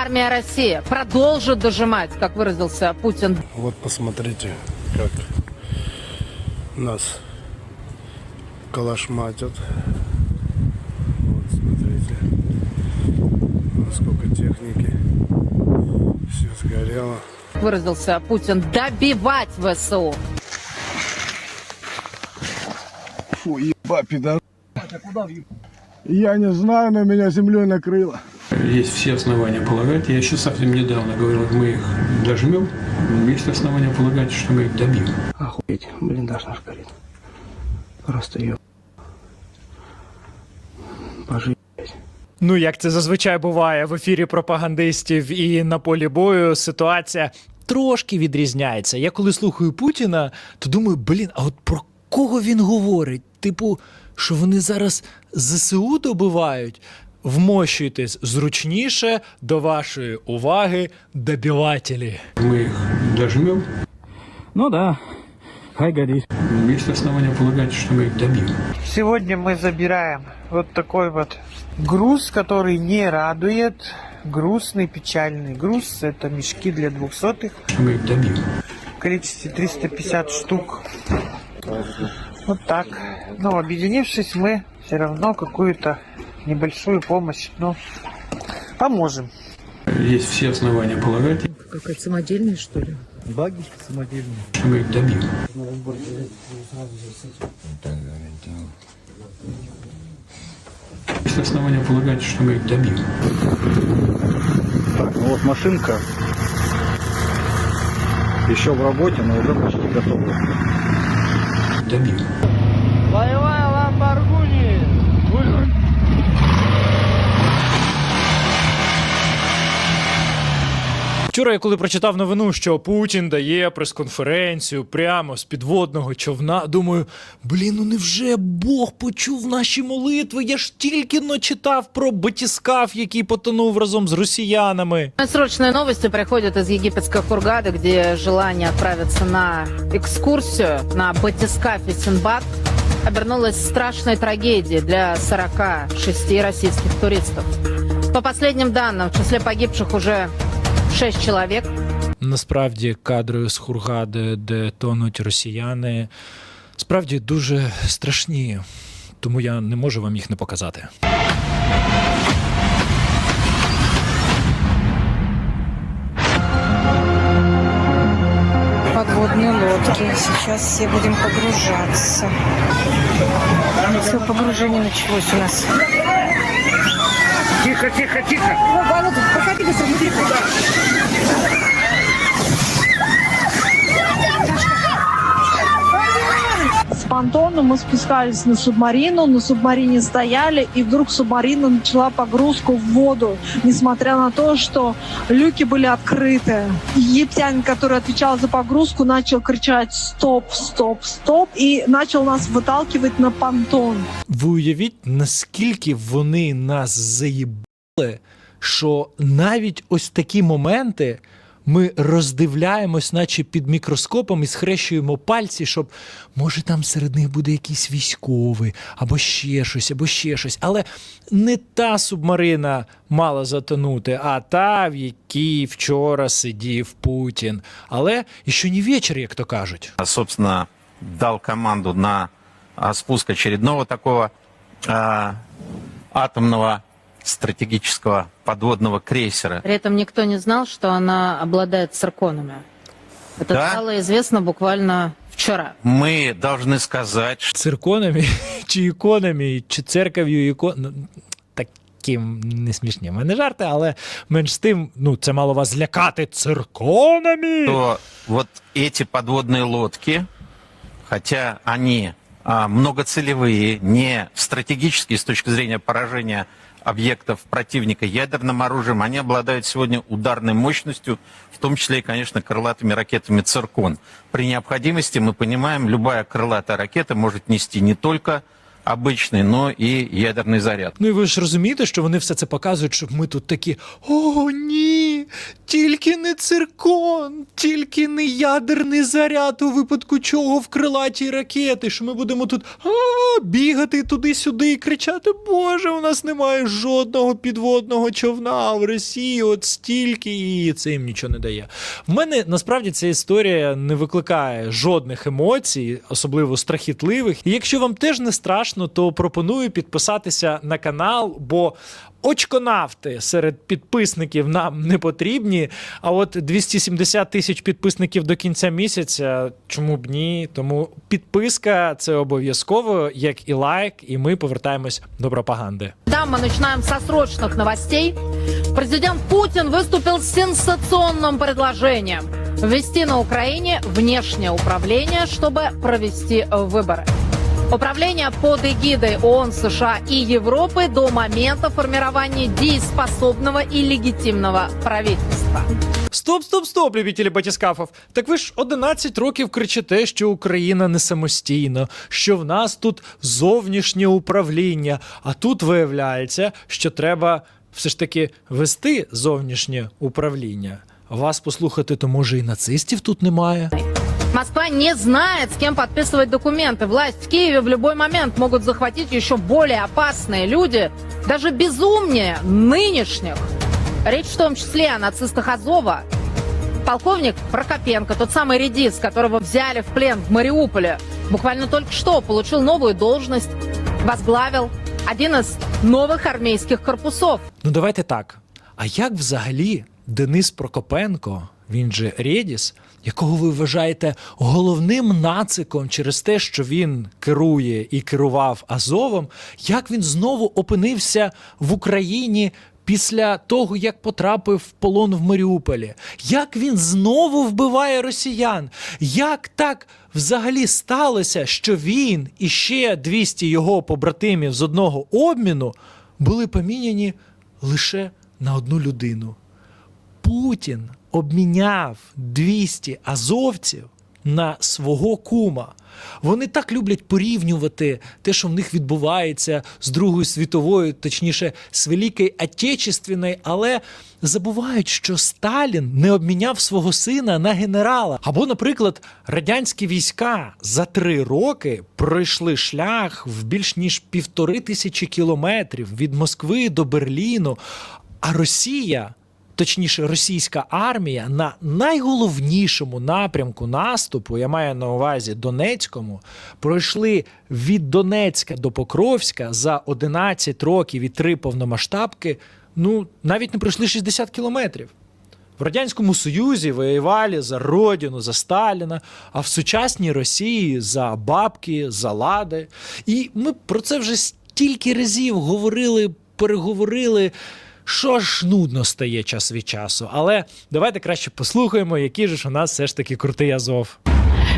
Армия России продолжит дожимать, как выразился Путин. Вот посмотрите, как нас калашматят. Вот смотрите, сколько техники. Все сгорело. Выразился Путин, добивать ВСУ. Фу, еба, пидор. Я не знаю, но меня землей накрыло. Есть все основания полагать, я еще совсем недавно говорил, мы их дожмем, есть основания полагать, что мы их добьем. Охуеть, блиндаж наш горит. Просто ее. Пожить. Ну, як це зазвичай буває в ефірі пропагандистів і на полі бою, ситуація трошки відрізняється. Я коли слухаю Путіна, то думаю, блін, а от про кого він говорить? Типу, що вони зараз ЗСУ добивають? Вмощуйтесь зручніше до вашої уваги, добивателі. Мы их дожмем, Ну да, хай горит. есть основания полагать, что мы их добьем. Сегодня мы забираем вот такой вот груз, который не радует. Грустный, печальный груз. Это мешки для двухсотых Что мы их добьем. в количестве 350 штук. Вот так. Но объединившись, мы все равно какую-то небольшую помощь, ну, поможем. Есть все основания полагать, Какой самодельный, что ли? что мы их добьем. Есть основания полагать, что мы их добьем. Так, ну вот машинка еще в работе, но уже почти готова. Добьем. Вчора, я коли прочитав новину, що Путін дає прес-конференцію прямо з підводного човна, думаю, блін, ну невже Бог почув наші молитви? Я ж тільки но читав про батіскаф, який потонув разом з росіянами. Срочные новости приходят из египетской Хургады, где желание отправиться на экскурсию на батискафе Синбад обернулось страшной трагедией для 46 российских туристов. По последним данным, в числе погибших уже 6 человек. Насправді кадри з Хургади, де тонуть росіяни, справді дуже страшні, тому я не можу вам їх не показати. подводные лодки. Сейчас все будем погружаться. Все, погружение началось у нас. Тихо, тихо, тихо! С понтона мы спускались на субмарину, на субмарине стояли, и вдруг субмарина начала погрузку в воду, несмотря на то, что люки были открыты. Египтянин, который отвечал за погрузку, начал кричать «стоп, стоп, стоп» и начал нас выталкивать на понтон. Ви уявіть, наскільки вони нас заїбали, що навіть ось такі моменти ми роздивляємось, наче під мікроскопом, і схрещуємо пальці, щоб може там серед них буде якийсь військовий, або ще щось, або ще щось. Але не та субмарина мала затонути, а та, в якій вчора сидів Путін. Але ще не вечір, як то кажуть. собственно, дал команду на спуск очередного такого а, атомного стратегического подводного крейсера. При этом никто не знал, что она обладает цирконами. Это Да? стало известно буквально вчера. Мы должны сказать, что цирконами, чи іконами, чи церков'ю ікон. ну, Таким не смішні. в мене жарти, але менш з тим, ну, це мало вас злякати цирконами. вот эти подводные лодки, хотя они а, многоцелевые, не стратегические с точки зрения поражения объектов противника ядерным оружием, они обладают сегодня ударной мощностью, в том числе и, конечно, крылатыми ракетами «Циркон». При необходимости, мы понимаем, любая крылатая ракета может нести не только обычный, но и ядерный заряд. Ну і ви ж розумієте, що вони все це показують, щоб ми тут такі: о, ні! Тільки не циркон, тільки не ядерний заряд, у випадку чого в крилатій ракети, що ми будемо тут бігати туди-сюди і кричати: Боже, у нас немає жодного підводного човна в Росії, от стільки, і це їм нічого не дає. В мене насправді ця історія не викликає жодних емоцій, особливо страхітливих. І якщо вам теж не страшно, то пропоную підписатися на канал, бо очконавти серед підписників нам не потрібні. А от 270 тисяч підписників до кінця місяця, чому б ні? Тому підписка це обов'язково, як і лайк, і ми повертаємось до пропаганди. Там мы начинаем со срочных новостей. Президент Путин выступил с сенсационным предложением ввести на Украине внешнее управление, чтобы провести выборы. Управление под эгидой ООН, США и Европы до момента формирования дееспособного и легитимного правительства. Стоп, стоп, стоп, любителі батіскафов. Так ви ж 11 років кричите, що Україна не самостійна, що в нас тут зовнішнє управління. А тут виявляється, що треба все ж таки вести зовнішнє управління. Вас послухати, то може і нацистів тут немає. Москва не знает, с кем подписывать документы. Власть в Киеве в любой момент могут захватить еще более опасные люди, даже безумнее нынешних. Речь в том числе о нацистах Азова. Полковник Прокопенко, тот самый редис, которого взяли в плен в Мариуполе, буквально только что получил новую должность, возглавил один из новых армейских корпусов. Ну давайте так. А як взагалі Денис Прокопенко, він же Редіс, якого ви вважаєте головним нациком через те, що він керує і керував Азовом, як він знову опинився в Україні після того, як потрапив в полон в Маріуполі? Як він знову вбиває росіян? Як так взагалі сталося, що він і ще 200 його побратимів з одного обміну були поміняні лише на одну людину? Путін обміняв 200 азовців на свого кума. Вони так люблять порівнювати те, що в них відбувається з Другою світовою, точніше, з Великою Отечественною, але забувають, що Сталін не обміняв свого сина на генерала. Або, наприклад, радянські війська за три роки пройшли шлях в більш ніж півтори тисячі кілометрів від Москви до Берліну. А Росія точніше, російська армія на найголовнішому напрямку наступу, я маю на увазі Донецькому, пройшли від Донецька до Покровська за 11 років і три повномасштабки. Ну, навіть не пройшли 60 кілометрів. В Радянському Союзі воювали за родину, за Сталіна, а в сучасній Росії за бабки, за лади. І ми про це вже стільки разів говорили, переговорили Що ж нудно стає час від часу, але давайте краще послухаємо, який же ж у нас все ж таки крутий Азов.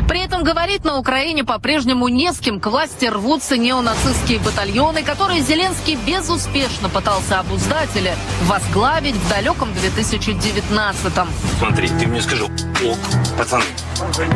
При этом, говорит, на Украине по-прежнему не с кем к власти рвутся неонацистские батальоны, которые Зеленский безуспешно пытался обуздать или возглавить в далеком 2019-м. Смотри, ты мне скажи, ок, пацаны,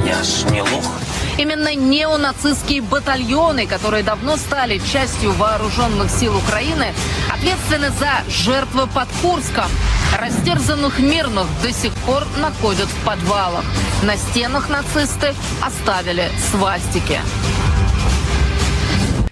я ж не лох. Именно неонацистские батальоны, которые давно стали частью вооруженных сил Украины, ответственны за жертвы под Курском. Растерзанных мирных до сих пор находят в подвалах. На стенах нацисты оставили свастики.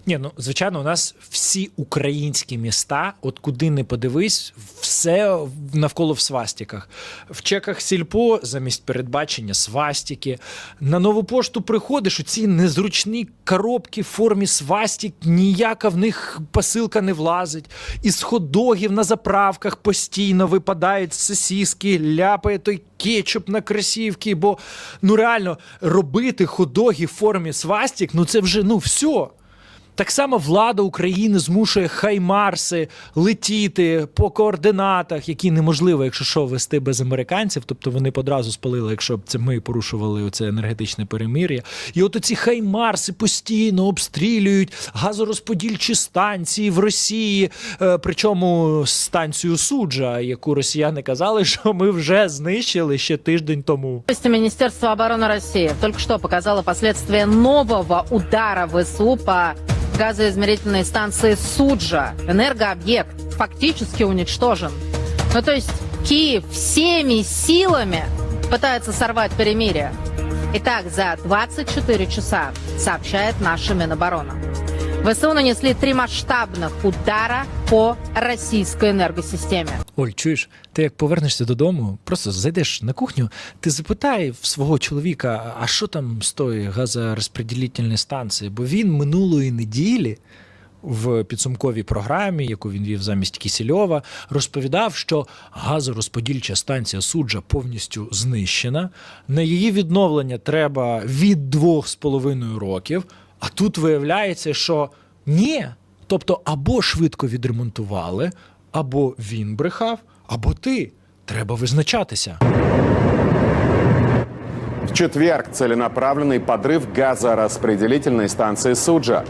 Ні, ну звичайно, у нас всі українські міста, от куди не подивись, все навколо в свастиках. В чеках сільпо замість передбачення свастики. На нову пошту приходиш у ці незручні коробки в формі свастик, ніяка в них посилка не влазить. Із хот-догів на заправках постійно випадають сосіски, ляпає той кетчуп на кросівки, бо ну реально робити хот-доги в формі свастик, ну це вже ну все. Так само влада України змушує хаймарси летіти по координатах, які неможливо, якщо що, вести без американців. Тобто вони б одразу спалили, якщо б це ми порушували оце енергетичне перемир'я. І от оці хаймарси постійно обстрілюють газорозподільчі станції в Росії. Е, причому станцію суджа, яку росіяни казали, що ми вже знищили ще тиждень тому. Новости Министерства обороны России только что показало последствия нового удара ВСУ по газоизмерительной станции Суджа. Энергообъект фактически уничтожен. Ну, то есть Киев всеми силами пытается сорвать перемирие. Итак, за 24 часа, сообщает наша Минобороны. ВСУ нанесли три масштабных удара по российской энергосистеме. Оль, чуєш, ти як повернешся додому, просто зайдеш на кухню, ти запитай в свого чоловіка, а що там з тої газорозподілительної станції? Бо він минулої неділі в підсумковій програмі, яку він вів замість Кісільова, розповідав, що газорозподільча станція суджа повністю знищена. На її відновлення треба від двох з половиною років. А тут виявляється, що ні. Тобто, або швидко відремонтували, або він брехав, або ти. Треба визначатися. В четверг целенаправленный подрыв газораспределительной станции Суджа,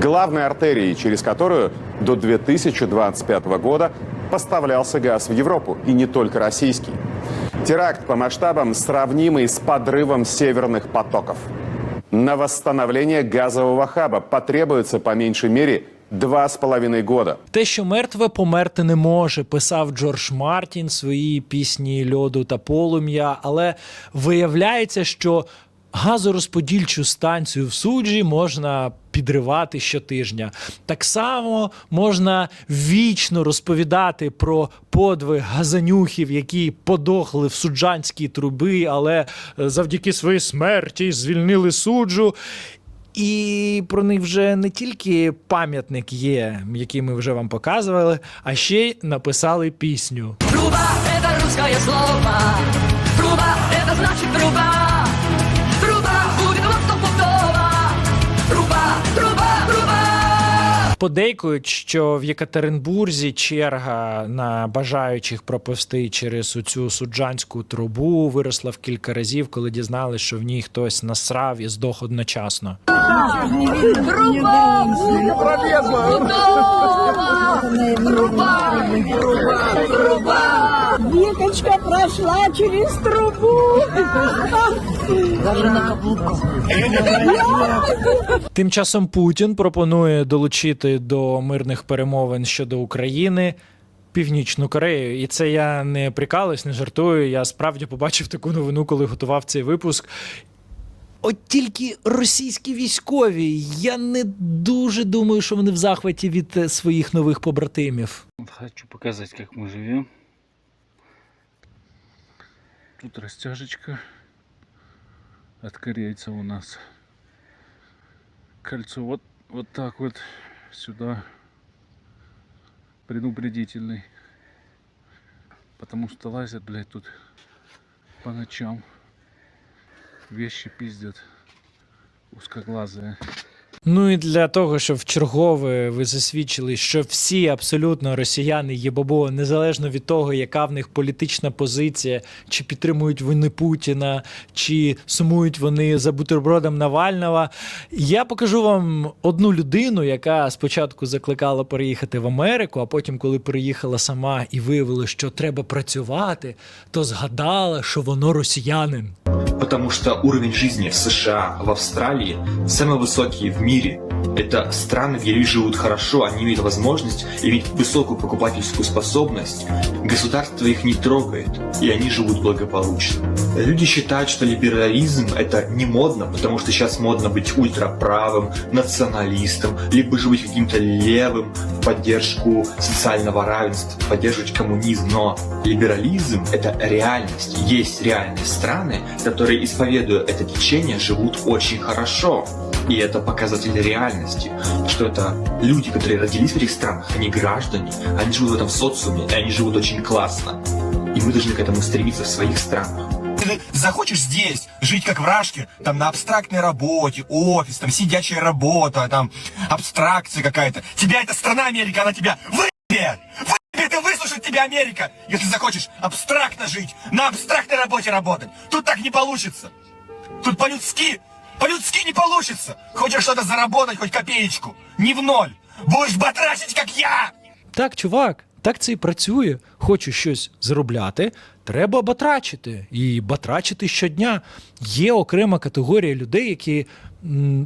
главной артерии, через которую до 2025 года поставлялся газ в Европу, и не только российский. Теракт по масштабам сравнимый с подрывом северных потоков. На восстановление газового хаба потребуется по меньшей мере два з половиною года. Те, що мертве померти не може, писав Джордж Мартін своїй пісні Льоду та полум'я. Але виявляється, що газорозподільчу станцію в суджі можна підривати щотижня. Так само можна вічно розповідати про подвиг газанюхів, які подохли в суджанській труби, але е, завдяки своїй смерті звільнили суджу. І про них вже не тільки пам'ятник є, який ми вже вам показували, а ще й написали пісню. Труба – это русское слово. Труба – это значит труба. Труба Подейкують, що в Єкатеринбурзі черга на бажаючих пропусти через цю суджанську трубу виросла в кілька разів, коли дізналися, що в ній хтось насрав і здох одночасно. Труба Труба, труба, труба. Виточка прошла через трубу. Тим часом Путін пропонує долучити до мирних перемовин щодо України Північну Корею. І це я не прикалуюсь, не жартую. Я справді побачив таку новину, коли готував цей випуск. От тільки російські військові. Я не дуже думаю, що вони в захваті від е, своїх нових побратимів. Хочу показать, как мы живем. Тут растяжечка от корейца у нас. Кольцо вот, вот так вот сюда предупредительный. Потому что лазят, блядь, тут по ночам. Вещи пиздят узкоглазые. Ну і для того, щоб в чергове ви засвідчили, що всі абсолютно росіяни є бабо, незалежно від того, яка в них політична позиція, чи підтримують вони Путіна, чи сумують вони за бутербродом Навального. Я покажу вам одну людину, яка спочатку закликала переїхати в Америку, а потім, коли приїхала сама і виявила, що треба працювати, то згадала, що воно росіянин. Потому что уровень жизни в США, в Австралии самый высокий в мире. Это страны, где люди живут хорошо, они имеют возможность иметь высокую покупательскую способность. Государство их не трогает, и они живут благополучно. Люди считают, что либерализм это не модно, потому что сейчас модно быть ультраправым, националистом, либо же быть каким-то левым в поддержку социального равенства, поддерживать коммунизм. Но либерализм это реальность. Есть реальные страны, которые, исповедуя это течение, живут очень хорошо. И это показатель реальности, что это люди, которые родились в этих странах, они граждане, они живут в этом социуме, и они живут очень классно. И мы должны к этому стремиться в своих странах. Ты захочешь здесь жить как в Рашке, там на абстрактной работе, офис, там сидячая работа, там абстракция какая-то. Тебя эта страна Америка, она тебя выебет! Выебет и выслушает тебя Америка, если захочешь абстрактно жить, на абстрактной работе работать. Тут так не получится. Тут по-людски, по-людски не получится. Хочешь что-то заработать, хоть копеечку, не в ноль. Будешь батрачить, как я. Так, чувак, Так це і працює. Хочу щось заробляти, треба батрачити. І батрачити щодня. Є окрема категорія людей, які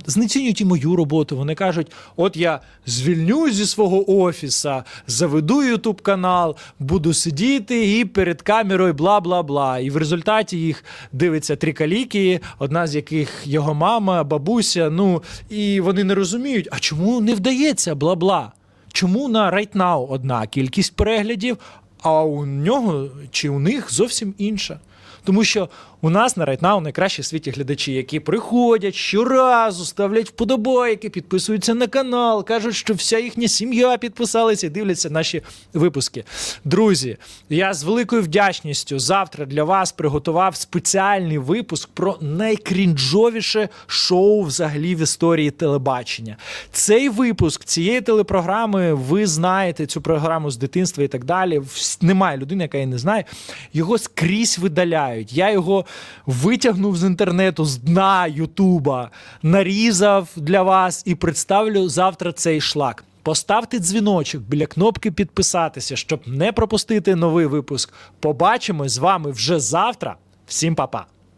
знецінюють і мою роботу. Вони кажуть: от я звільнюсь зі свого офіса, заведу ютуб канал, буду сидіти і перед камерою бла бла бла. І в результаті їх дивиться три каліки, одна з яких його мама, бабуся. Ну і вони не розуміють, а чому не вдається бла бла. Чому на Right Now одна кількість переглядів, а у нього чи у них зовсім інша? Тому що у нас на Now найкращі в світі глядачі, які приходять щоразу, ставлять вподобайки, підписуються на канал, кажуть, що вся їхня сім'я підписалася і дивляться наші випуски. Друзі, я з великою вдячністю завтра для вас приготував спеціальний випуск про найкрінжовіше шоу взагалі в історії телебачення. Цей випуск цієї телепрограми, ви знаєте цю програму з дитинства і так далі. Немає людини, яка її не знає. Його скрізь видаляють. Я його витягнув з інтернету, з дна Ютуба, нарізав для вас і представлю завтра цей шлак. Поставте дзвіночок біля кнопки підписатися, щоб не пропустити новий випуск. Побачимось з вами вже завтра. Всім па-па!